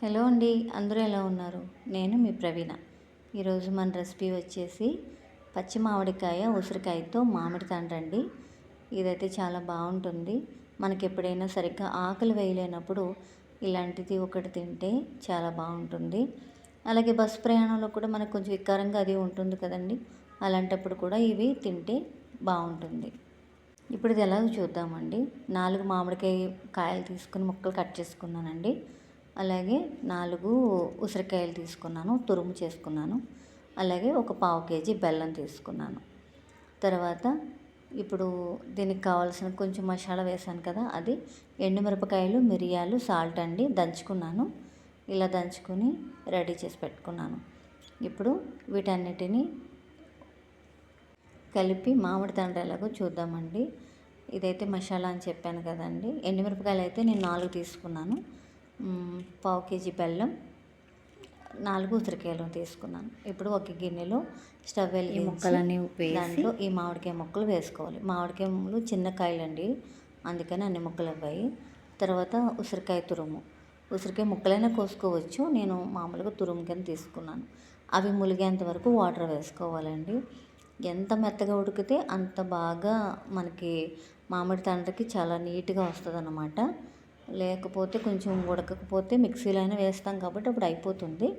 Hello అండి అందరూ ఎలా ఉన్నారు? నేను మీ ప్రవీణ. ఈరోజు మన రెసిపీ వచ్చేసి పచ్చి మామిడికాయ ఉసిరికాయతో మామిడి తండ్రండి. ఇదైతే చాలా బాగుంటుంది. మనకి ఎప్పుడైనా సరిగ్గా ఆకలి వేయలేనప్పుడు ఇలాంటిది ఒకటి తింటే చాలా బాగుంటుంది. అలాగే బస్సు ప్రయాణంలో కూడా మనకు కొంచెం వికారంగా అది ఉంటుంది కదండి. అలాంటప్పుడు కూడా ఇవి తింటే బాగుంటుంది. ఇప్పుడు ఇది ఎలాగో చూద్దామండి. నాలుగు మామిడికాయ కాయలు తీసుకుని ముక్కలు కట్ చేసుకున్నానండి. అలాగే నాలుగు ఉసిరికాయలు తీసుకున్నాను తురుము చేసుకున్నాను. అలాగే ఒక పావు కేజీ బెల్లం తీసుకున్నాను. తర్వాత ఇప్పుడు దీనికి కావాల్సిన కొంచెం మసాలా వేసాను కదా అది ఎండుమిరపకాయలు మిరియాలు సాల్ట్ అండి దంచుకున్నాను. ఇలా దంచుకొని రెడీ చేసి పెట్టుకున్నాను. ఇప్పుడు వీటన్నిటిని కలిపి మామిడి తండ్రి ఎలాగో చూద్దామండి. ఇదైతే మసాలా అని చెప్పాను కదండి. ఎండుమిరపకాయలు అయితే నేను నాలుగు తీసుకున్నాను. పావు కేజీ బెల్లం నాలుగు ఉసిరికాయలు తీసుకున్నాను. ఇప్పుడు ఒక గిన్నెలో స్టవ్ వెలిగి ముక్కలన్నీ దాంట్లో ఈ మామిడికాయ ముక్కలు వేసుకోవాలి. మామిడికాయ ముక్కలు చిన్న కాయలండి అందుకని అన్ని ముక్కలు అవ్వాయి. తర్వాత ఉసిరికాయ తురుము. ఉసిరికాయ ముక్కలైనా కోసుకోవచ్చు. నేను మామూలుగా తురుము కింద తీసుకున్నాను. అవి ములిగేంత వరకు వాటర్ వేసుకోవాలండి. ఎంత మెత్తగా ఉడికితే అంత బాగా మనకి మామిడి తండ్రికి చాలా నీట్గా వస్తుంది అన్నమాట లేకపోతే కొంచెం ఉడకకపోతే మిక్సీలో అయినా వేస్తాం కాబట్టి అప్పుడు అయిపోతుంది.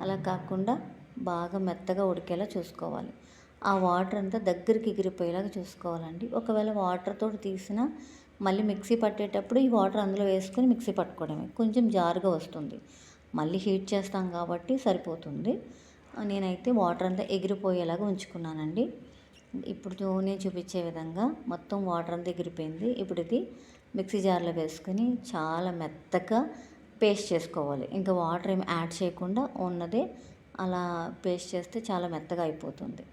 అలా కాకుండా బాగా మెత్తగా ఉడికేలా చూసుకోవాలి. ఆ వాటర్ అంతా దగ్గరికి ఎగిరిపోయేలాగా చూసుకోవాలండి. ఒకవేళ వాటర్తో తీసినా మళ్ళీ మిక్సీ పట్టేటప్పుడు ఈ వాటర్ అందులో వేసుకొని మిక్సీ పట్టుకోవడమే. కొంచెం జారుగా వస్తుంది. మళ్ళీ హీట్ చేస్తాం కాబట్టి సరిపోతుంది. నేనైతే వాటర్ అంతా ఎగిరిపోయేలాగా ఉంచుకున్నానండి. ఇప్పుడు నేను చూపించే విధంగా మొత్తం వాటర్ అంతా ఎగిరిపోయింది. ఇప్పుడు ఇది మిక్సీ జార్లో వేసుకొని చాలా మెత్తగా పేస్ట్ చేసుకోవాలి. ఇంకా వాటర్ ఏమి యాడ్ చేయకుండా ఉన్నదే అలా పేస్ట్ చేస్తే చాలా మెత్తగా అయిపోతుంది.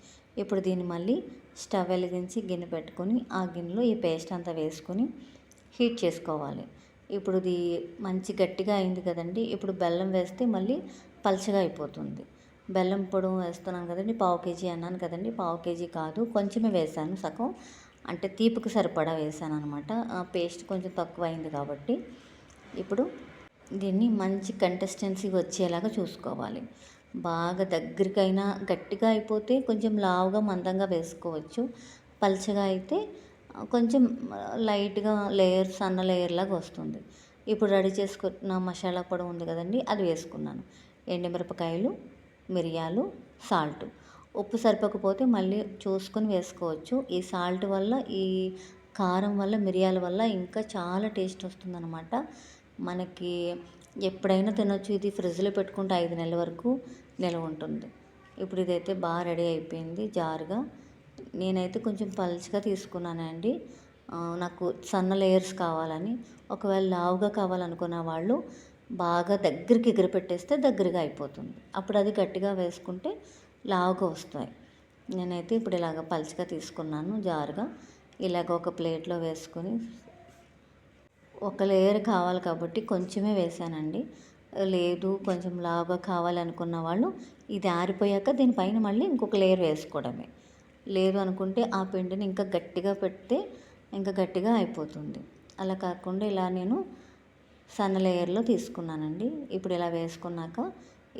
ఇప్పుడు దీన్ని మళ్ళీ స్టవ్ వెలిగించి గిన్నె పెట్టుకొని ఆ గిన్నెలో ఈ పేస్ట్ అంతా వేసుకొని హీట్ చేసుకోవాలి. ఇప్పుడు ఇది మంచి గట్టిగా అయింది కదండి. ఇప్పుడు బెల్లం వేస్తే మళ్ళీ పలచగా అయిపోతుంది. బెల్లం పొడి వేస్తున్నాను కదండి పావు కేజీ అన్నాను కదండి పావు కేజీ కాదు కొంచెమే వేసాను సగం. అంటే తీపికి సరిపడా వేసాను అనమాట పేస్ట్ కొంచెం తక్కువ అయింది కాబట్టి. ఇప్పుడు దీన్ని మంచి కంటెస్టెన్సీ వచ్చేలాగా చూసుకోవాలి. బాగా దగ్గరికైనా గట్టిగా అయిపోతే కొంచెం లావుగా మందంగా వేసుకోవచ్చు. పల్చగా అయితే కొంచెం లైట్గా లేయర్ సన్న లేయర్ లాగా వస్తుంది. ఇప్పుడు రెడీ చేసుకున్న మసాలా పొడి ఉంది కదండి అది వేసుకున్నాను. ఎండుమిరపకాయలు మిరియాలు సాల్ట్. ఉప్పు సరిపోకపోతే మళ్ళీ చూసుకొని వేసుకోవచ్చు. ఈ సాల్ట్ వల్ల ఈ కారం వల్ల మిరియాల వల్ల ఇంకా చాలా టేస్ట్ వస్తుందన్నమాట. మనకి ఎప్పుడైనా తినొచ్చు. ఇది ఫ్రిడ్జ్లో పెట్టుకుంటే ఐదు నెలల వరకు నిల్వ ఉంటుంది. ఇప్పుడు ఇదైతే బాగా రెడీ అయిపోయింది జారుగా. నేనైతే కొంచెం పల్చగా తీసుకున్నానండి. నాకు సన్న లేయర్స్ కావాలని. ఒకవేళ లావుగా కావాలనుకున్న వాళ్ళు బాగా దగ్గరికి ఎగిరిపెట్టేస్తే దగ్గరగా అయిపోతుంది. అప్పుడు అది గట్టిగా వేసుకుంటే లావుగా వస్తాయి. నేనైతే ఇప్పుడు ఇలాగ పలుచగా తీసుకున్నాను జారుగా. ఇలాగ ఒక ప్లేట్లో వేసుకొని ఒక లేయర్ కావాలి కాబట్టి కొంచెమే వేసానండి. లేదు కొంచెం లావుగా కావాలనుకున్న వాళ్ళు ఇది ఆరిపోయాక దీనిపైన మళ్ళీ ఇంకొక లేయర్ వేసుకోవడమే. లేదు అనుకుంటే ఆ పిండిని ఇంకా గట్టిగా పెడితే ఇంకా గట్టిగా అయిపోతుంది. అలా కాకుండా ఇలా నేను సన్న లేయర్లో తీసుకున్నానండి. ఇప్పుడు ఇలా వేసుకున్నాక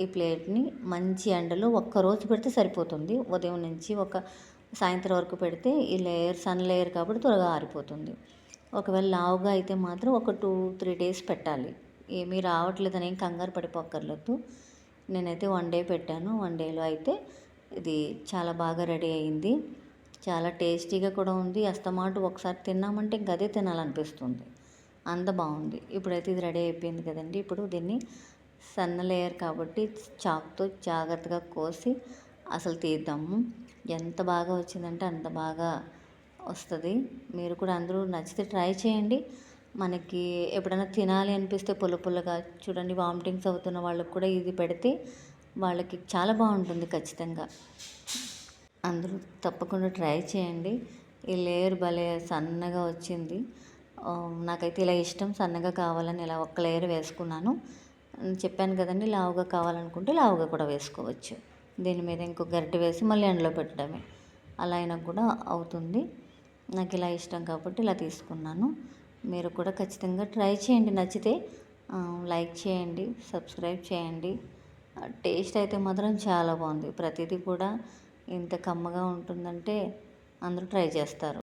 ఈ ప్లేట్ని మంచి ఎండలో ఒక్కరోజు పెడితే సరిపోతుంది. ఉదయం నుంచి ఒక సాయంత్రం వరకు పెడితే ఈ లేయర్ సన్ లేయర్ కాబట్టి త్వరగా ఆరిపోతుంది. ఒకవేళ లావుగా అయితే మాత్రం ఒక టూ త్రీ డేస్ పెట్టాలి. ఏమీ రావట్లేదని ఏం కంగారు పడిపోక్కర్లేదు. నేనైతే వన్ డే పెట్టాను. వన్ డేలో అయితే ఇది చాలా బాగా రెడీ అయింది. చాలా టేస్టీగా కూడా ఉంది. అస్తమాటు ఒకసారి తిన్నామంటే ఇంక అదే తినాలనిపిస్తుంది. అంత బాగుంది. ఇప్పుడైతే ఇది రెడీ అయిపోయింది కదండి. ఇప్పుడు దీన్ని సన్న లేయర్ కాబట్టి చాక్తో జాగ్రత్తగా కోసి అసలు తీద్దాము ఎంత బాగా వచ్చిందంటే అంత బాగా వస్తుంది. మీరు కూడా అందరూ నచ్చితే ట్రై చేయండి. మనకి ఎప్పుడైనా తినాలి అనిపిస్తే పుల్ల పుల్లగా చూడండి వామిటింగ్స్ అవుతున్న వాళ్ళకి కూడా ఇది పెడితే వాళ్ళకి చాలా బాగుంటుంది ఖచ్చితంగా. అందరూ తప్పకుండా ట్రై చేయండి. ఈ లేయర్ భలే సన్నగా వచ్చింది. నాకైతే ఇలా ఇష్టం సన్నగా కావాలని ఇలా ఒక్క లేయర్ వేసుకున్నాను. చెప్పాను కదండి లావుగా కావాలనుకుంటే లావుగా కూడా వేసుకోవచ్చు. దీని మీద ఇంకో గరిటె వేసి మళ్ళీ ఎండలో పెట్టడమే. అలా అయినా కూడా అవుతుంది. నాకు ఇలా ఇష్టం కాబట్టి ఇలా తీసుకున్నాను. మీరు కూడా ఖచ్చితంగా ట్రై చేయండి నచ్చితే లైక్ చేయండి సబ్స్క్రైబ్ చేయండి. టేస్ట్ అయితే మాత్రం చాలా బాగుంది. ప్రతిదీ కూడా ఇంత కమ్మగా ఉంటుందంటే అందరూ ట్రై చేస్తారు.